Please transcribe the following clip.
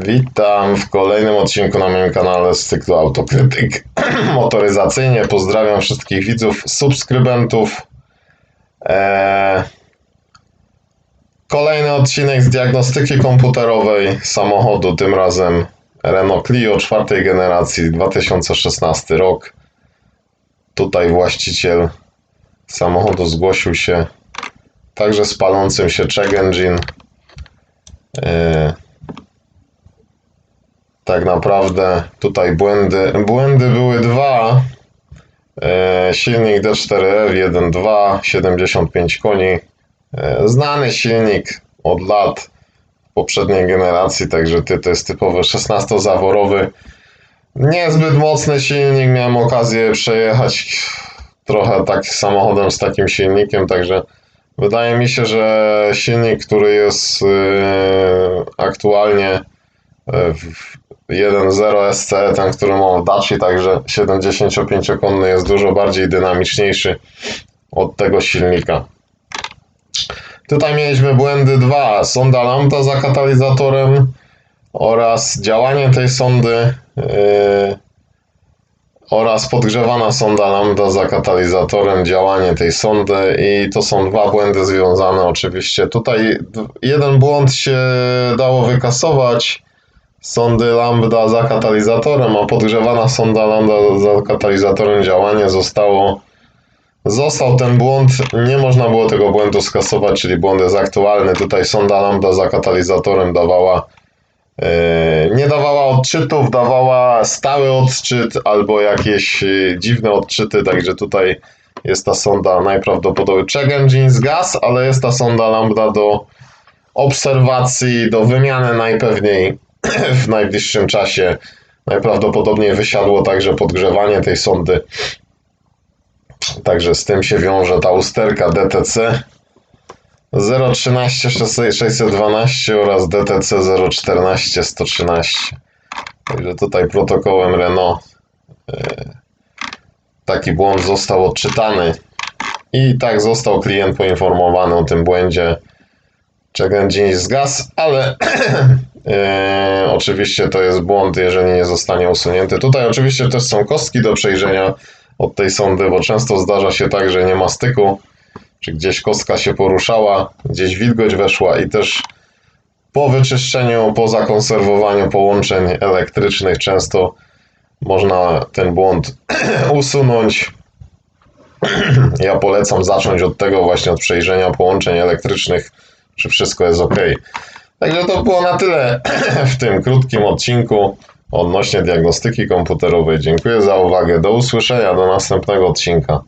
Witam w kolejnym odcinku na moim kanale z cyklu Autokrytyk Motoryzacyjnie. Pozdrawiam wszystkich widzów, subskrybentów. Eee, kolejny odcinek z diagnostyki komputerowej samochodu, tym razem Renault Clio czwartej generacji, 2016 rok. Tutaj właściciel samochodu zgłosił się także z palącym się check engine. Tak naprawdę tutaj błędy, błędy były dwa. E, silnik D4F 1.2, 75 koni. E, znany silnik od lat poprzedniej generacji, także to jest typowy 16-zaworowy. Niezbyt mocny silnik, miałem okazję przejechać trochę tak samochodem z takim silnikiem, także wydaje mi się, że silnik, który jest e, aktualnie 1.0 SCE, ten, który mam w Daci, także 75-konny jest dużo bardziej dynamiczniejszy od tego silnika. Tutaj mieliśmy błędy dwa. Sonda lambda za katalizatorem oraz działanie tej sondy yy, oraz podgrzewana sonda lambda za katalizatorem, działanie tej sondy i to są dwa błędy związane oczywiście. Tutaj jeden błąd się dało wykasować, sondy lambda za katalizatorem, a podgrzewana sonda lambda za katalizatorem działanie zostało. Został ten błąd, nie można było tego błędu skasować, czyli błąd jest aktualny. Tutaj sonda lambda za katalizatorem dawała, e, nie dawała odczytów, dawała stały odczyt albo jakieś e, dziwne odczyty, także tutaj jest ta sonda najprawdopodobniej check engine zgas, ale jest ta sonda lambda do obserwacji, do wymiany najpewniej w najbliższym czasie. Najprawdopodobniej wysiadło także podgrzewanie tej sondy. Także z tym się wiąże ta usterka DTC 013 612 oraz DTC 014 113. Także tutaj protokołem Renault e, taki błąd został odczytany i tak został klient poinformowany o tym błędzie. Check engine zgasł, ale e, oczywiście to jest błąd, jeżeli nie zostanie usunięty. Tutaj oczywiście też są kostki do przejrzenia od tej sondy, bo często zdarza się tak, że nie ma styku, czy gdzieś kostka się poruszała, gdzieś wilgoć weszła i też po wyczyszczeniu, po zakonserwowaniu połączeń elektrycznych często można ten błąd usunąć. Ja polecam zacząć od tego właśnie, od przejrzenia połączeń elektrycznych, czy wszystko jest ok. Także to było na tyle w tym krótkim odcinku odnośnie diagnostyki komputerowej. Dziękuję za uwagę. Do usłyszenia, do następnego odcinka.